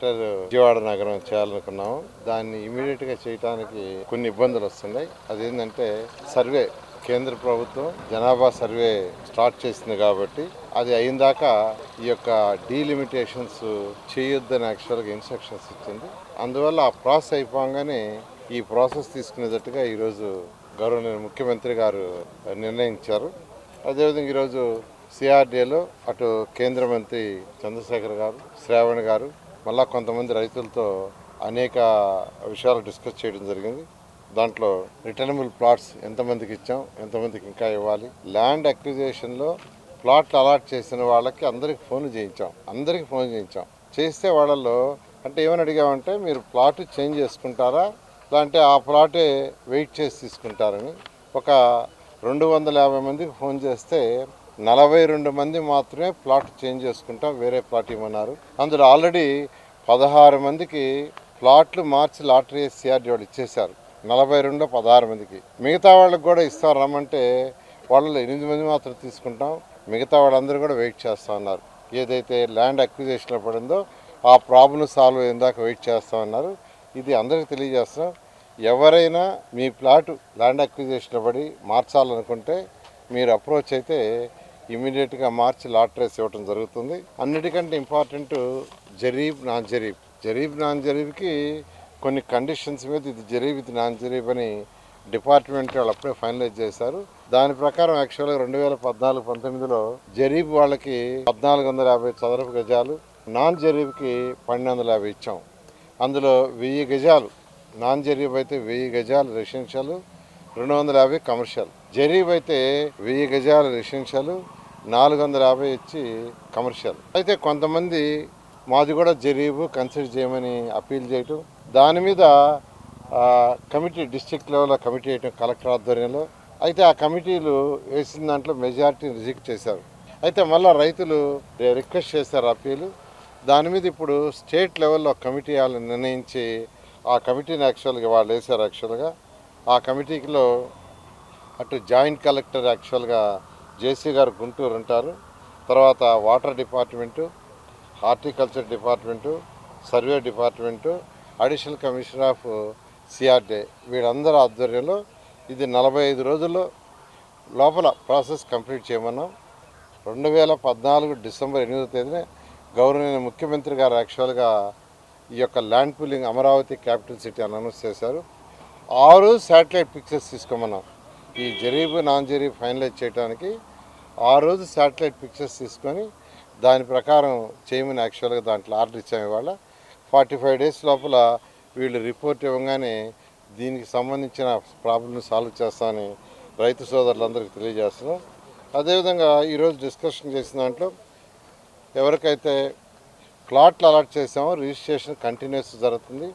Greater Vijayawada నగరం చేయాలనుకున్నాము. దాన్ని ఇమీడియట్గా చేయడానికి కొన్ని ఇబ్బందులు వస్తున్నాయి. అదేంటంటే సర్వే కేంద్ర ప్రభుత్వం జనాభా సర్వే స్టార్ట్ చేసింది కాబట్టి అది అయిన దాకా ఈ యొక్క డీలిమిటేషన్స్ చేయొద్దని యాక్చువల్గా ఇన్స్ట్రక్షన్స్ ఇచ్చింది. అందువల్ల ఆ ప్రాసెస్ అయిపోగానే ఈ ప్రాసెస్ తీసుకునేటట్టుగా ఈరోజు గౌరవనీయ ముఖ్యమంత్రి గారు నిర్ణయించారు. అదేవిధంగా ఈరోజు సిఆర్డీఏలో అటు కేంద్ర మంత్రి చంద్రశేఖర్ గారు శ్రావణ్ గారు మళ్ళా కొంతమంది రైతులతో అనేక విషయాలు డిస్కస్ చేయడం జరిగింది. దాంట్లో రిటర్నబుల్ ప్లాట్స్ ఎంతమందికి ఇచ్చాం ఎంతమందికి ఇంకా ఇవ్వాలి. ల్యాండ్ అక్విజేషన్లో ప్లాట్లు అలాట్ చేసిన వాళ్ళకి అందరికి ఫోన్ చేయించాం అందరికి ఫోన్ చేయించాం. చేస్తే వాళ్ళల్లో అంటే ఏమని అడిగామంటే మీరు ప్లాట్ చేంజ్ చేసుకుంటారా? లేదంటే ఆ ప్లాటే వెయిట్ చేసి తీసుకుంటారని ఒక రెండు వందల యాభై మందికి ఫోన్ చేస్తే నలభై రెండు మంది మాత్రమే ప్లాట్ చేంజ్ చేసుకుంటాం వేరే ప్లాట్ ఇవ్వమన్నారు. అందులో ఆల్రెడీ పదహారు మందికి ప్లాట్లు మార్చి లాటరీ సిఆర్డీ వాళ్ళు ఇచ్చేశారు. నలభై రెండులో పదహారు మందికి. మిగతా వాళ్ళకి కూడా ఇస్తారు రమ్మంటే వాళ్ళు ఎనిమిది మంది మాత్రం తీసుకుంటాం. మిగతా వాళ్ళందరూ కూడా వెయిట్ చేస్తా ఉన్నారు ఏదైతే ల్యాండ్ అక్విజేషన్లో పడిందో ఆ ప్రాబ్లం సాల్వ్ అయ్యేందాకా వెయిట్ చేస్తా ఉన్నారు ఇది అందరికీ తెలియజేస్తున్నాం. ఎవరైనా మీ ప్లాట్ ల్యాండ్ అక్విజేషన్లో పడి మార్చాలనుకుంటే మీరు అప్రోచ్ అయితే ఇమీడియట్గా మార్చి లాటరీస్ ఇవ్వడం జరుగుతుంది. అన్నిటికంటే ఇంపార్టెంట్ జరీబ్ నాన్ జరీబ్. జరీబ్ నాన్ జరీబ్కి కొన్ని కండిషన్స్ మీద ఇది జరీబ్ ఇది నాన్ జరీబ్ అని డిపార్ట్మెంట్ వాళ్ళు అప్పుడే ఫైనలైజ్ చేశారు. దాని ప్రకారం యాక్చువల్గా రెండు వేల పద్నాలుగు పంతొమ్మిదిలో జరీబ్ వాళ్ళకి పద్నాలుగు వందల యాభై చదరపు గజాలు నాన్ జరీబ్కి పన్నెండు వందల యాభై ఇచ్చాం. అందులో వెయ్యి గజాలు నాన్ జరీబ్ అయితే వెయ్యి గజాలు రెసిడెన్షియల్ రెండు వందల యాభై కమర్షియల్ జరీబ్ అయితే వెయ్యి గజాల రెసిడెన్షియల్ నాలుగు వందల యాభై ఇచ్చి కమర్షియల్. అయితే కొంతమంది మాది కూడా జరీబు కన్సిడర్ చేయమని అప్పీల్ చేయటం దాని మీద కమిటీ డిస్ట్రిక్ట్ లెవెల్లో కమిటీ వేయటం కలెక్టర్ ఆధ్వర్యంలో అయితే ఆ కమిటీలు వేసిన దాంట్లో మెజారిటీని రిజెక్ట్ చేశారు. అయితే మళ్ళీ రైతులు రిక్వెస్ట్ చేశారు అప్పీలు. దాని మీద ఇప్పుడు స్టేట్ లెవెల్లో కమిటీ వాళ్ళని నిర్ణయించి ఆ కమిటీని యాక్చువల్గా వాళ్ళు వేశారు యాక్చువల్గా. ఆ కమిటీలో అటు జాయింట్ కలెక్టర్ యాక్చువల్గా జేసీ గారు గుంటూరు ఉంటారు. తర్వాత water department horticulture department survey department additional commissioner of CRDA వీళ్ళందరి ఆధ్వర్యంలో ఇది నలభై ఐదు రోజుల్లో లోపల ప్రాసెస్ కంప్లీట్ చేయమన్నాం. రెండు వేల పద్నాలుగు డిసెంబర్ ఎనిమిదో తేదీన గౌరవనీయ ముఖ్యమంత్రి గారు యాక్చువల్గా ఈ యొక్క land pooling Amaravati capital city అని అనౌన్స్ చేశారు. ఆరు శాటిలైట్ పిక్చర్స్ తీసుకోమన్నాం. ఈ జరీబు నాన్ జరీబు ఫైనలైజ్ చేయడానికి ఆ రోజు శాటిలైట్ పిక్చర్స్ తీసుకొని దాని ప్రకారం చేయమని యాక్చువల్గా దాంట్లో ఆర్డర్ ఇచ్చాము ఇవాళ. ఫార్టీ ఫైవ్ డేస్ లోపల వీళ్ళు రిపోర్ట్ ఇవ్వగానే దీనికి సంబంధించిన ప్రాబ్లమ్ని సాల్వ్ చేస్తామని రైతు సోదరులందరికీ తెలియజేస్తున్నాం. అదేవిధంగా ఈరోజు డిస్కషన్ చేసిన దాంట్లో ఎవరికైతే ప్లాట్లు అలాట్ చేసామో రిజిస్ట్రేషన్ కంటిన్యూస్ జరుగుతుంది.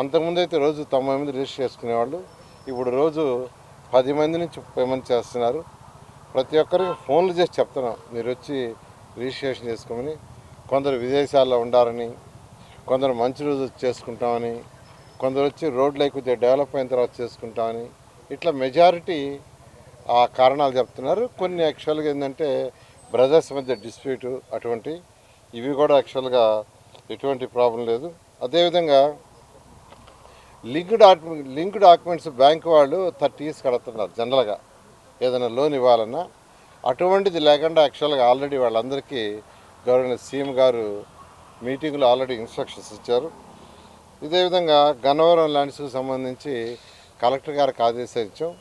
అంతకుముందు అయితే రోజు తొంభై మంది రిజిస్టర్ చేసుకునేవాళ్ళు. ఇప్పుడు రోజు పది మంది నుంచి ముప్పై మంది చేస్తున్నారు. ప్రతి ఒక్కరికి ఫోన్లు చేసి చెప్తున్నాం. మీరు వచ్చి రిజిస్ట్రేషన్ చేసుకోమని కొందరు విదేశాల్లో ఉండాలని కొందరు మంచి రోజు చేసుకుంటామని కొందరు వచ్చి రోడ్లు కొద్దిగా డెవలప్ అయిన తర్వాత చేసుకుంటామని ఇట్లా మెజారిటీ ఆ కారణాలు చెప్తున్నారు. కొన్ని యాక్చువల్గా ఏంటంటే బ్రదర్స్ మధ్య డిస్ప్యూట్ అటువంటి ఇవి కూడా యాక్చువల్గా ఎటువంటి ప్రాబ్లం లేదు. అదేవిధంగా link document link documents bank వాళ్ళు థర్టీస్ కడుతున్నారు జనరల్గా. ఏదైనా లోన్ ఇవ్వాలన్నా అటువంటిది లేకుండా యాక్చువల్గా ఆల్రెడీ వాళ్ళందరికీ గవర్నర్ సీఎం గారు మీటింగ్లో ఆల్రెడీ ఇన్స్ట్రక్షన్స్ ఇచ్చారు. ఇదే విధంగా గన్నవరం ల్యాండ్స్కి సంబంధించి కలెక్టర్ గారికి ఆదేశాలు ఇచ్చాం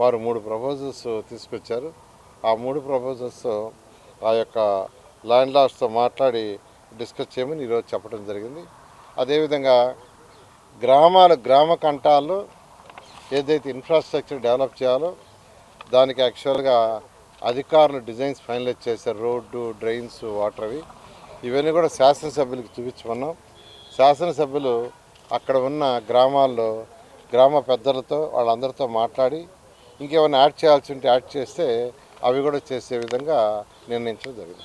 వారు మూడు ప్రపోజల్స్ తీసుకొచ్చారు. ఆ మూడు ప్రపోజల్స్ ఆ యొక్క ల్యాండ్ లాస్తో మాట్లాడి డిస్కస్ చేయమని ఈరోజు చెప్పడం జరిగింది. అదేవిధంగా గ్రామాలు గ్రామ కంటాల్లో ఏదైతే ఇన్ఫ్రాస్ట్రక్చర్ డెవలప్ చేయాలో దానికి యాక్చువల్గా అధికారులు డిజైన్స్ ఫైనలైజ్ చేశారు రోడ్డు డ్రైన్స్ వాటర్ అవి ఇవన్నీ కూడా శాసనసభ్యులకు చూపించుకున్నాం శాసనసభ్యులు అక్కడ ఉన్న గ్రామాల్లో గ్రామ పెద్దలతో వాళ్ళందరితో మాట్లాడి ఇంకేమైనా యాడ్ చేయాల్సి ఉంటే యాడ్ చేస్తే అవి కూడా చేసే విధంగా నిర్ణయించడం జరిగింది.